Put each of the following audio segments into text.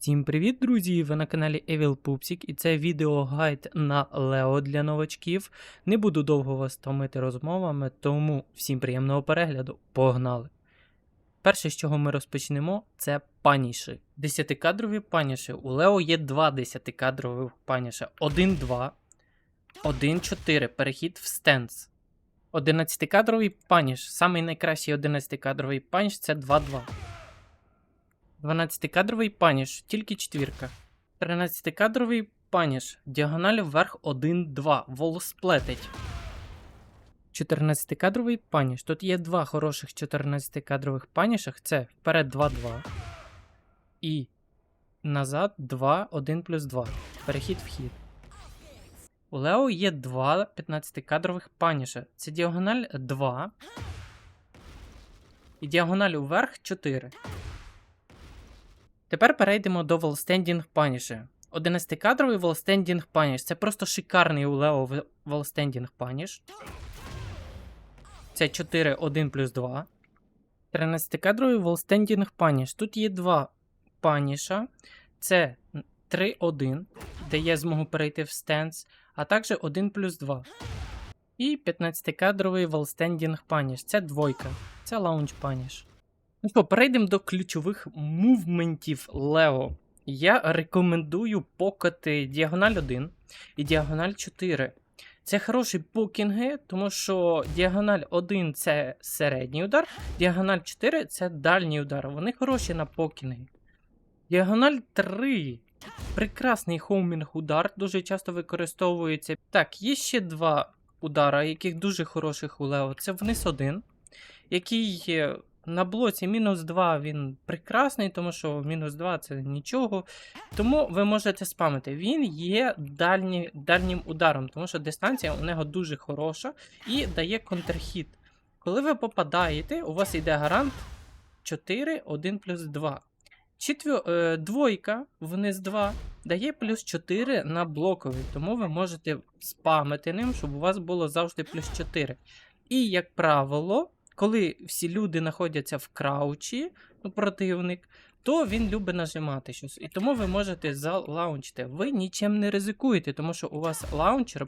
Всім привіт, друзі! Ви на каналі Evil Pupsik і це відеогайд на Лео для новачків. Не буду довго вас томити розмовами, тому всім приємного перегляду. Погнали! Перше, з чого ми розпочнемо, це паніші. Десятикадрові паніші. У Лео є два десятикадрових паніша. 1-2, 1-4. Перехід в стенс. 11-кадровий паніш. Самий найкращий 11-кадровий паніш це 2-2. 12-кадровий паніш, тільки четвірка. 13-кадровий паніш, діагональ вверх 1-2, Волос волосплетить. 14-кадровий паніш. Тут є два хороших 14-кадрових панішах. Це вперед 2-2. І назад 2, 1 плюс 2. Перехід вхід. У Лео є два 15-кадрових паніша. Це діагональ 2. І діагональ вверх 4. Тепер перейдемо до Волстендінг Паніша. 11-кадровий Волстендінг Паніш. Це просто шикарний у Лео Волстендінг Паніш. Це 4, 1 плюс 2. 13-кадровий Волстендінг Паніш. Тут є два паніша. Це 3-1, де я змогу перейти в стенс, а також 1 плюс 2. І 15-кадровий Волстендінг Паніш. Це двойка. Це лаунч паніш. Ну що, перейдемо до ключових мувментів Лео. Я рекомендую покати діагональ 1 і діагональ 4. Це хороші покінги, тому що діагональ 1 це середній удар, діагональ 4 це дальній удар. Вони хороші на покінги. Діагональ 3. Прекрасний хоумінг удар, дуже часто використовується. Так, є ще два удара, яких дуже хороших у Лео. Це вниз 1, який на блоці мінус 2 він прекрасний, тому що мінус 2 це нічого. Тому ви можете спамити. Він є дальні, дальнім ударом, тому що дистанція у нього дуже хороша і дає контрхід. Коли ви попадаєте, у вас йде гарант 4, 1 плюс 2. Четвер... Е, двойка вниз 2 дає плюс 4 на блоковий, тому ви можете спамити ним, щоб у вас було завжди плюс 4. І, як правило, коли всі люди знаходяться в краучі, ну, противник, то він любить нажимати щось. І тому ви можете залаунчити. Ви нічим не ризикуєте, тому що у вас лаунчер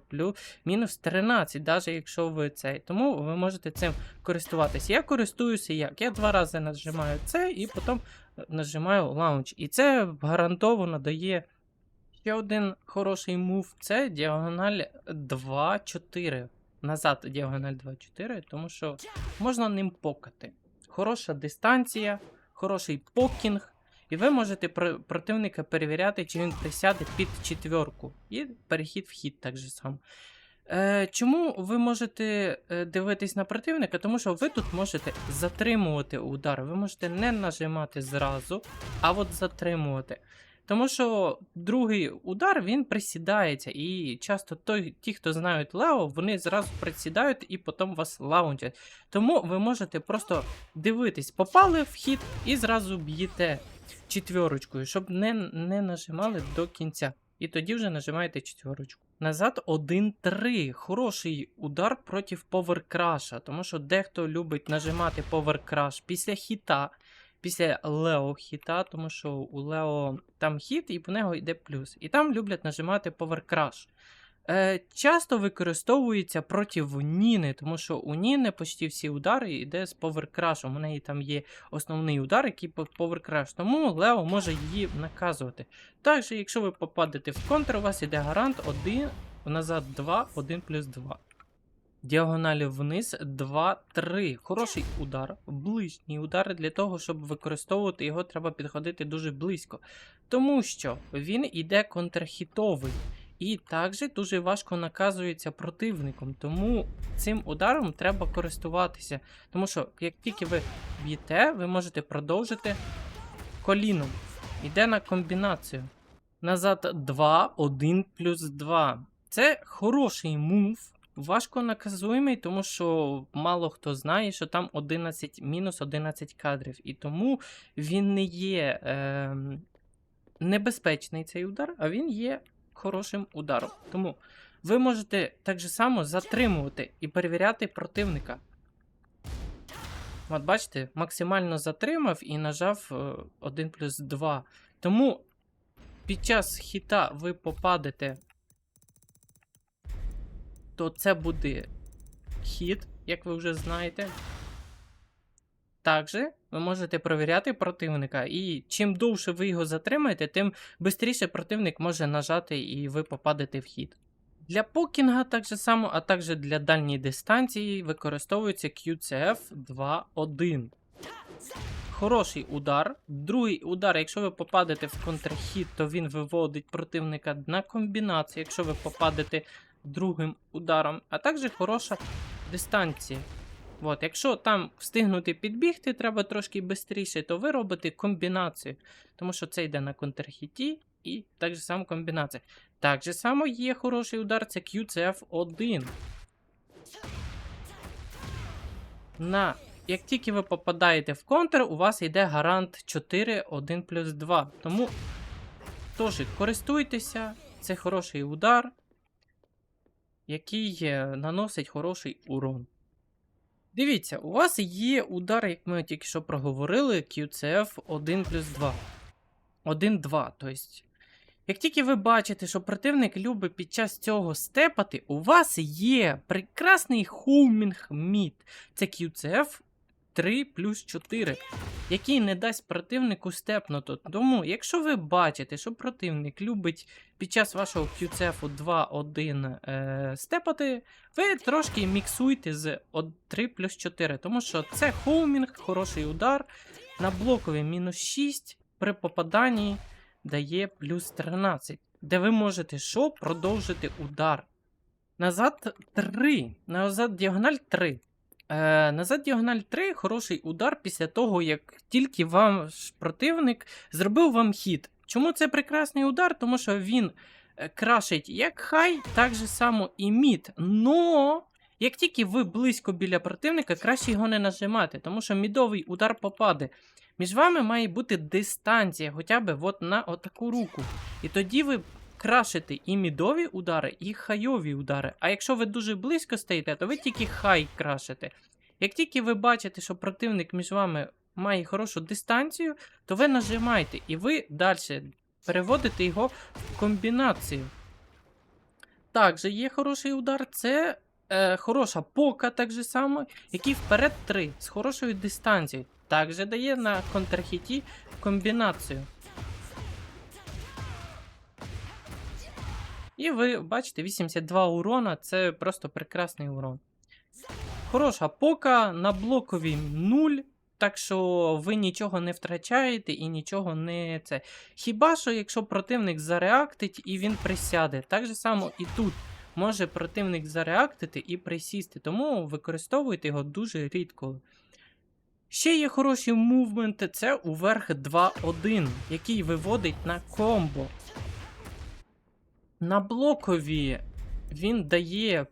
мінус 13, навіть якщо ви цей. Тому ви можете цим користуватися. Я користуюся як? Я два рази нажимаю це і потім нажимаю лаунч. І це гарантовано дає. Ще один хороший мув це діагональ 2-4 назад діагональ 2-4, тому що можна ним покати. Хороша дистанція, хороший покінг, і ви можете противника перевіряти, чи він присяде під четверку. І перехід в хід так же само. Е, Чому ви можете е, дивитись на противника? Тому що ви тут можете затримувати удар. Ви можете не нажимати зразу, а от затримувати. Тому що другий удар він присідається, і часто той, ті, хто знають Лео, вони зразу присідають і потім вас лаунтять. Тому ви можете просто дивитись, попали в хід і зразу б'єте четверочкою, щоб не не нажимали до кінця. І тоді вже нажимаєте четверочку. Назад 1-3. Хороший удар проти поверкраша, тому що дехто любить нажимати поверкраш після хіта після Лео хіта, тому що у Лео там хіт, і по нього йде плюс. І там люблять нажимати Power Crash. Е, Часто використовується проти Ніни, тому що у Ніни почти всі удари йде з поверкрашем. У неї там є основний удар, який поверкраш. Тому Лео може її наказувати. Також, якщо ви попадете в контр, у вас йде гарант 1, назад 2, 1 плюс 2. Діагоналі вниз 2-3. Хороший удар, ближній удар. Для того, щоб використовувати його, треба підходити дуже близько. Тому що він іде контрхітовий. І також дуже важко наказується противником. Тому цим ударом треба користуватися. Тому що, як тільки ви б'єте, ви можете продовжити коліном. Іде на комбінацію. Назад 2, 1 плюс 2. Це хороший мув. Важко наказуємий, тому що мало хто знає, що там 11, мінус 11 кадрів. І тому він не є е, небезпечний цей удар, а він є хорошим ударом. Тому ви можете так же само затримувати і перевіряти противника. От бачите, максимально затримав і нажав 1 е, плюс 2. Тому під час хіта ви попадете, то це буде хіт, як ви вже знаєте. Також ви можете перевіряти противника, і чим довше ви його затримаєте, тим швидше противник може нажати і ви попадете в хід. Для покінга так же само, а також для дальньої дистанції використовується QCF 2.1. Хороший удар. Другий удар, якщо ви попадете в контрхід, то він виводить противника на комбінацію, якщо ви попадете другим ударом, а також хороша дистанція. От, якщо там встигнути підбігти, треба трошки швидше, то ви робите комбінацію. Тому що це йде на контрхіті і так же само комбінація. Так же само є хороший удар, це QCF1. На, як тільки ви попадаєте в контр, у вас йде гарант 4, 1 плюс 2. Тому теж користуйтеся, це хороший удар, який е, наносить хороший урон. Дивіться, у вас є удар, як ми тільки що проговорили, QCF 1 плюс 2. 1-2. Тобто, як тільки ви бачите, що противник любить під час цього степати, у вас є прекрасний хоумінг мід. Це QCF 3 плюс 4, який не дасть противнику степнути. Тому, якщо ви бачите, що противник любить під час вашого QCF 2-1 е, степати, ви трошки міксуйте з 3 плюс 4, тому що це хоумінг, хороший удар. На блокові мінус 6 при попаданні дає плюс 13, де ви можете що продовжити удар. Назад 3. Назад діагональ 3. Е, назад діагональ 3 хороший удар після того, як тільки ваш противник зробив вам хід. Чому це прекрасний удар? Тому що він е, крашить як хай, так же само і мід. Но як тільки ви близько біля противника, краще його не нажимати, тому що мідовий удар попаде. Між вами має бути дистанція, хоча б от на отаку руку. І тоді ви крашите і мідові удари, і хайові удари. А якщо ви дуже близько стоїте, то ви тільки хай крашите. Як тільки ви бачите, що противник між вами має хорошу дистанцію, то ви нажимаєте і ви далі переводите його в комбінацію. Також є хороший удар, це е, хороша пока, так же само, який вперед 3 з хорошою дистанцією. Також дає на контрхіті комбінацію. І ви бачите, 82 урона це просто прекрасний урон. Хороша пока на блокові 0. Так що ви нічого не втрачаєте і нічого не це. Хіба що, якщо противник зареактить і він присяде. Так же само і тут може противник зареактити і присісти. Тому використовуйте його дуже рідко. Ще є хороші мувменти, це уверх 2-1, який виводить на комбо. На блокові він дає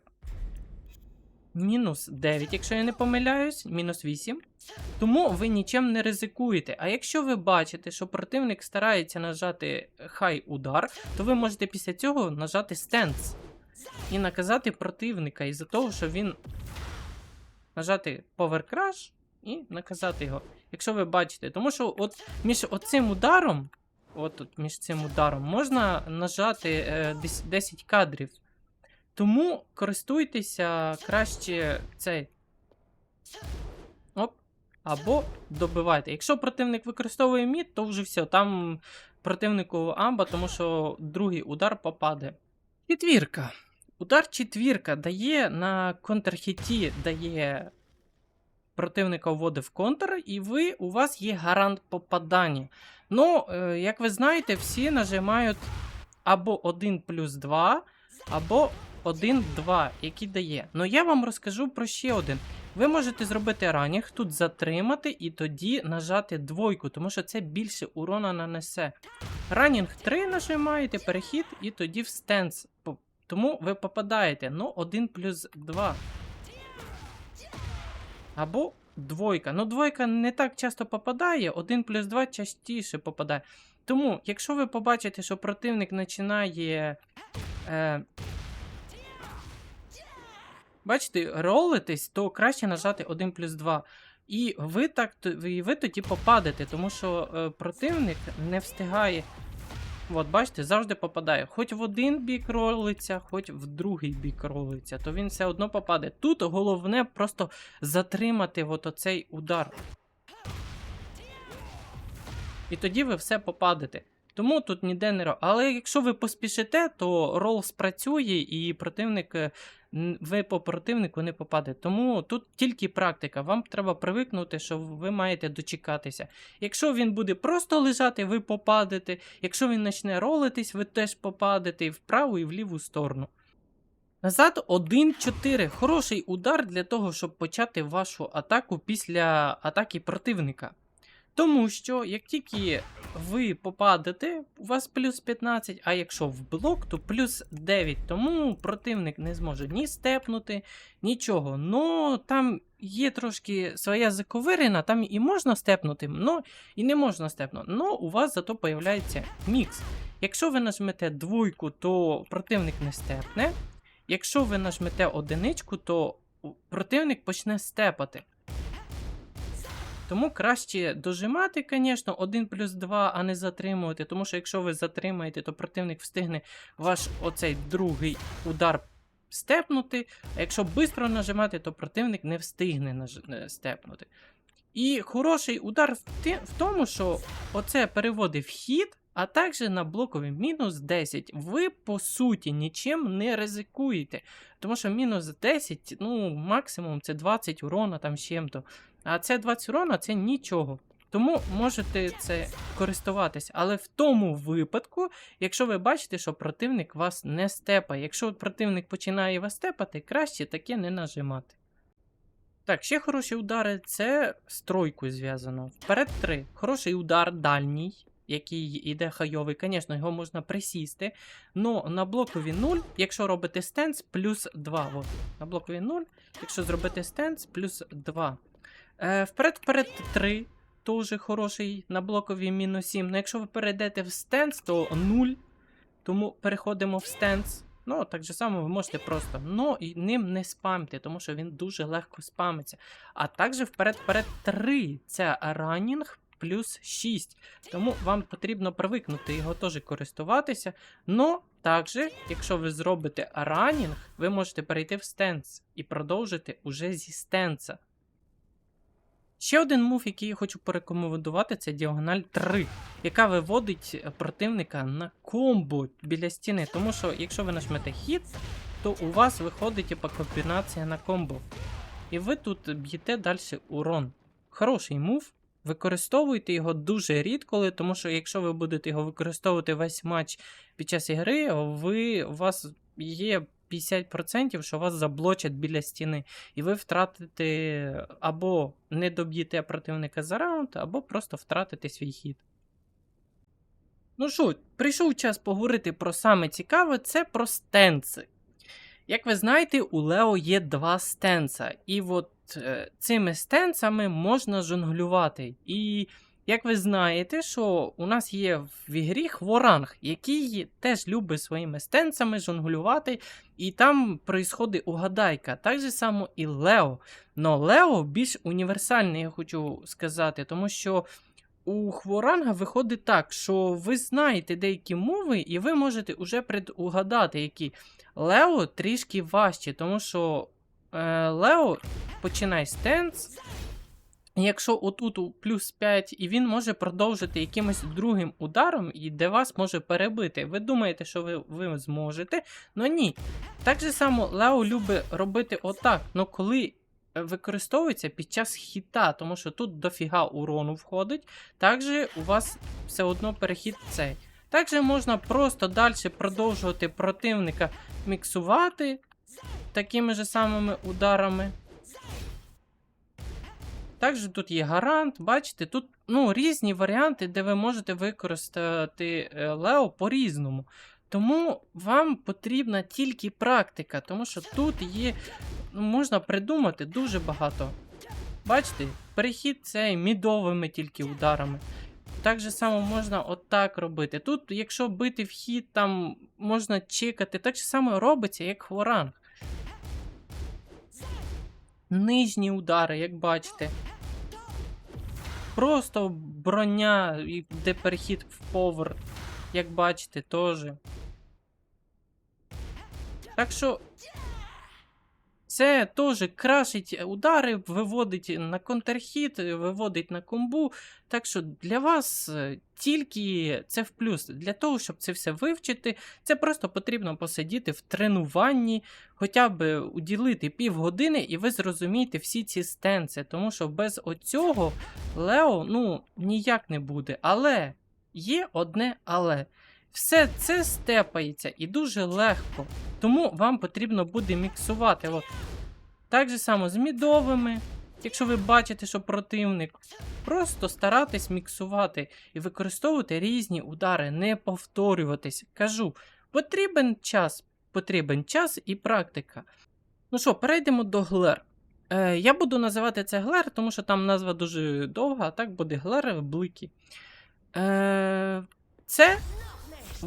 мінус 9, якщо я не помиляюсь, мінус 8. Тому ви нічим не ризикуєте. А якщо ви бачите, що противник старається нажати хай удар, то ви можете після цього нажати стенс і наказати противника із-за того, що він нажати Power Crash і наказати його. Якщо ви бачите, тому що от між оцим ударом, от тут між цим ударом, можна нажати е, 10 кадрів. Тому користуйтеся краще цей. Оп. Або добивайте. Якщо противник використовує мід, то вже все. Там противнику амба, тому що другий удар попаде. Четвірка. Удар четвірка дає на контрхіті, дає противника вводить в контр, і ви, у вас є гарант попадання. Ну, е, як ви знаєте, всі нажимають або 1 плюс 2, або 1-2, який дає. Ну я вам розкажу про ще один. Ви можете зробити ранінг, тут затримати і тоді нажати двойку, тому що це більше урона нанесе. Ранінг 3 нажимаєте, перехід, і тоді в стенс. Тому ви попадаєте. Ну, 1 плюс 2. Або двойка. Ну, двойка не так часто попадає, 1 плюс 2 частіше попадає. Тому, якщо ви побачите, що противник починає. Е, Бачите, ролитись, то краще нажати 1 плюс 2. І ви так і ви тоді попадете, тому що е, противник не встигає От, бачите, завжди попадає. Хоч в один бік ролиться, хоч в другий бік ролиться, то він все одно попаде. Тут головне просто затримати от оцей удар. І тоді ви все попадете. Тому тут ніде не ро. Але якщо ви поспішите, то рол спрацює і противник. Ви по противнику не попадете. Тому тут тільки практика. Вам треба привикнути, що ви маєте дочекатися. Якщо він буде просто лежати, ви попадете. Якщо він почне ролитись, ви теж попадете і в праву, і в ліву сторону. Назад 1-4. Хороший удар для того, щоб почати вашу атаку після атаки противника. Тому що, як тільки ви попадете, у вас плюс 15, а якщо в блок, то плюс 9. Тому противник не зможе ні степнути, нічого. Ну, там є трошки своя заковирина, там і можна степнути, но і не можна степнути. Но у вас зато появляється мікс. Якщо ви нажмете двойку, то противник не степне. Якщо ви нажмете одиничку, то противник почне степати. Тому краще дожимати, звісно, 1 плюс 2, а не затримувати. Тому що якщо ви затримаєте, то противник встигне ваш оцей другий удар степнути. А якщо швидко нажимати, то противник не встигне наж... е, степнути. І хороший удар в, ти... в тому, що оце переводить в хід, а також на блокові мінус 10. Ви, по суті, нічим не ризикуєте. Тому що мінус 10, ну, максимум це 20 урона там з чим-то. А це 20 урона це нічого. Тому можете це користуватись. Але в тому випадку, якщо ви бачите, що противник вас не степає. Якщо противник починає вас степати, краще таке не нажимати. Так, ще хороші удари це з тройкою зв'язано. Вперед 3. Хороший удар дальній, який іде хайовий. Звісно, його можна присісти. Но на блокові 0, якщо робите стенс, плюс 2. От. На блокові 0, якщо зробити стенс, плюс 2. Е, вперед, вперед 3. Теж хороший на блокові мінус 7. Ну, якщо ви перейдете в стенс, то 0. Тому переходимо в стенс. Ну, так же само ви можете просто. Ну, і ним не спамте, тому що він дуже легко спамиться. А також вперед-вперед 3. Це ранінг плюс 6. Тому вам потрібно привикнути його теж користуватися. Но також, якщо ви зробите ранінг, ви можете перейти в стенс і продовжити уже зі стенса. Ще один мув, який я хочу порекомендувати, це діагональ 3, яка виводить противника на комбо біля стіни. Тому що, якщо ви нажмете хід, то у вас виходить типа, комбінація на комбо. І ви тут б'єте далі урон. Хороший мув. Використовуйте його дуже рідко, тому що якщо ви будете його використовувати весь матч під час ігри, ви, у вас є 50%, що вас заблочать біля стіни, і ви втратите або не доб'єте противника за раунд, або просто втратите свій хід. Ну що, прийшов час поговорити про саме цікаве, це про стенси. Як ви знаєте, у Лео є два стенса, і от е, цими стенсами можна жонглювати. І як ви знаєте, що у нас є в ігрі хворанг, який теж любить своїми стенсами жонглювати, і там происходить угадайка. Так же само і Лео. Но Лео більш універсальний, я хочу сказати, тому що у хворанга виходить так, що ви знаєте деякі мови, і ви можете вже предугадати, які. Лео трішки важче, тому що е, Лео починає стенс. Якщо отут у плюс 5, і він може продовжити якимось другим ударом, і де вас може перебити. Ви думаєте, що ви, ви зможете, але ні. Так же само Лео любить робити отак. але коли е, використовується під час хіта, тому що тут дофіга урону входить, також у вас все одно перехід цей. Також можна просто далі продовжувати противника міксувати такими ж самими ударами. Також тут є гарант, бачите, тут ну, різні варіанти, де ви можете використати е, Лео по-різному. Тому вам потрібна тільки практика, тому що тут є, ну, можна придумати дуже багато. Бачите, перехід цей мідовими тільки ударами. Так же само можна отак робити. Тут, якщо бити в хід, там можна чекати, так же само робиться, як хворанг. Нижні удари, як бачите. Просто броня, де перехід в повер. як бачите, теж. Так що. Це теж крашить удари, виводить на контрхіт, виводить на комбу. Так що для вас е, тільки це в плюс. Для того, щоб це все вивчити, це просто потрібно посидіти в тренуванні, хоча б уділити півгодини, і ви зрозумієте всі ці стенси. Тому що без оцього Лео ну, ніяк не буде. Але є одне але. Все це степається і дуже легко. Тому вам потрібно буде міксувати. От. Так же само з мідовими. Якщо ви бачите, що противник, просто старатись міксувати і використовувати різні удари, не повторюватись. Кажу, потрібен час, потрібен час і практика. Ну що, перейдемо до глер. Е, я буду називати це глер, тому що там назва дуже довга, а так буде глер блики. Е, це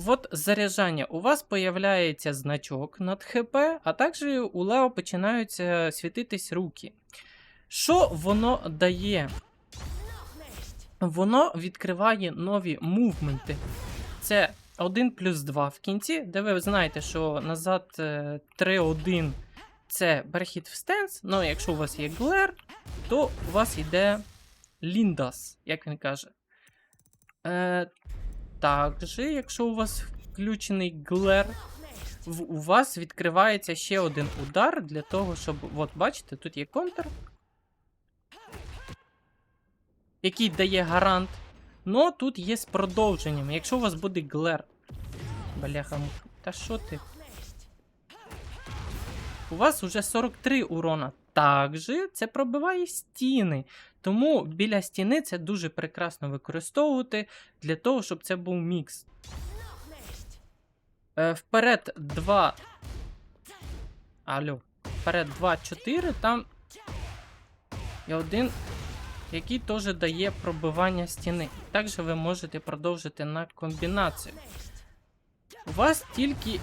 от заряджання. У вас появляється значок над ХП, а також у Лео починаються світитись руки. Що воно дає? Воно відкриває нові мувменти. Це 1 плюс 2 в кінці, де ви знаєте, що назад е, 3-1 це перехід в стенс. Ну, якщо у вас є глер, то у вас йде Ліндас, як він каже. Е, також, якщо у вас включений глер, у вас відкривається ще один удар для того, щоб. От, бачите, тут є контр, який дає гарант. Но тут є з продовженням. Якщо у вас буде глер. Бляха. Та що ти? У вас уже 43 урона. Также це пробиває стіни. Тому біля стіни це дуже прекрасно використовувати для того, щоб це був мікс. Е, вперед 2. Алло. Вперед 2, 4. Там є один, який теж дає пробивання стіни. Також ви можете продовжити на комбінацію. У вас тільки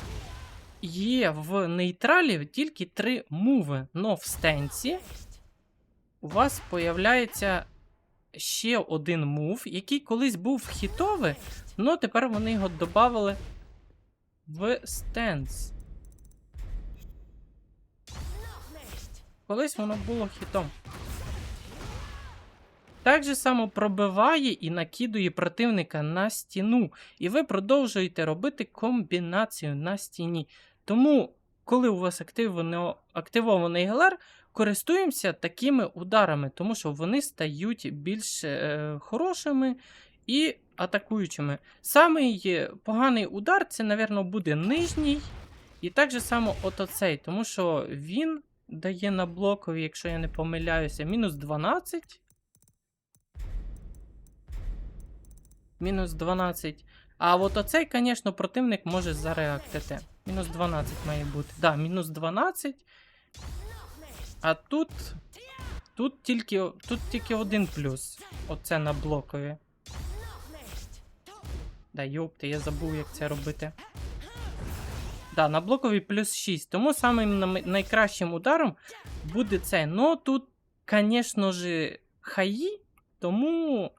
є в нейтралі тільки три мови, но в стенсі у вас появляється ще один мув, який колись був хітовий, але тепер вони його додали в стенс. Колись воно було хітом. Так же само пробиває і накидує противника на стіну. І ви продовжуєте робити комбінацію на стіні. Тому, коли у вас активовано, активований ГЛР, користуємося такими ударами, тому що вони стають більш е, хорошими і атакуючими. Самий е, поганий удар це, напевно, буде нижній. І так же само от оцей, тому що він дає на блокові, якщо я не помиляюся, мінус 12. Мінус 12. А от оцей, звісно, противник може зареактити. Мінус 12 має бути. Да, мінус 12. А тут. Тут тільки, тут тільки один плюс. Оце на блокові. Да, йопти, я забув, як це робити. Да, на блокові плюс 6. Тому самим найкращим ударом буде цей. Ну тут, звісно ж, хаї, тому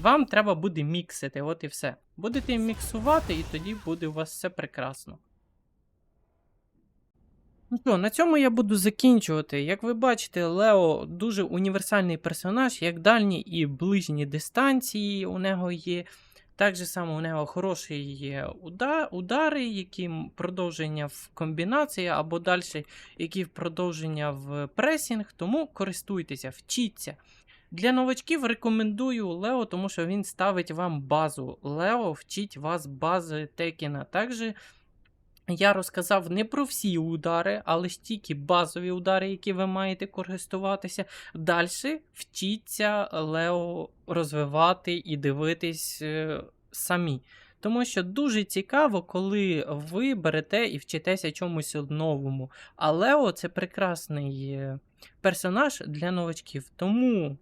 вам треба буде міксити, от і все. Будете міксувати, і тоді буде у вас все прекрасно. Ну що, на цьому я буду закінчувати. Як ви бачите, Лео дуже універсальний персонаж, як дальні і ближні дистанції у нього є. Так же само у нього хороші є удари, які продовження в комбінації, або далі, які продовження в пресінг. Тому користуйтеся, вчіться. Для новачків рекомендую Лео, тому що він ставить вам базу. Лео вчить вас бази Текіна. Також я розказав не про всі удари, але ж тільки базові удари, які ви маєте користуватися. Далі вчіться Лео розвивати і дивитись е, самі. Тому що дуже цікаво, коли ви берете і вчитеся чомусь новому. А Лео це прекрасний е, персонаж для новачків. Тому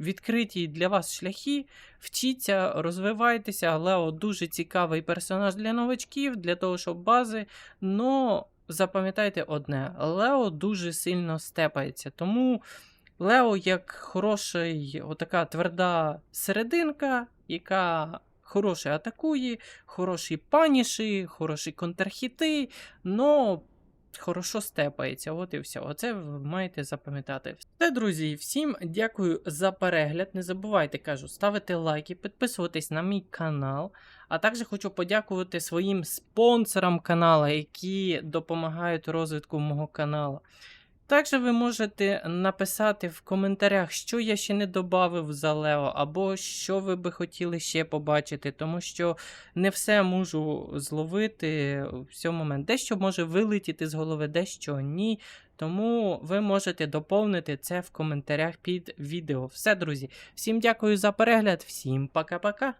відкриті для вас шляхи, вчіться, розвивайтеся. Лео дуже цікавий персонаж для новачків, для того, щоб бази. Но запам'ятайте одне: Лео дуже сильно степається. Тому Лео як хороший, отака тверда серединка, яка хороший атакує, хороші паніші, хороші контрхіти, но хорошо степається. От і все. Оце ви маєте запам'ятати. Все, друзі, всім дякую за перегляд. Не забувайте, кажу, ставити лайки, підписуватись на мій канал. А також хочу подякувати своїм спонсорам каналу, які допомагають розвитку мого каналу. Також ви можете написати в коментарях, що я ще не додав за Лео, або що ви би хотіли ще побачити, тому що не все можу зловити в цьому момент. Дещо може вилетіти з голови, дещо ні. Тому ви можете доповнити це в коментарях під відео. Все, друзі. Всім дякую за перегляд, всім пока-пока.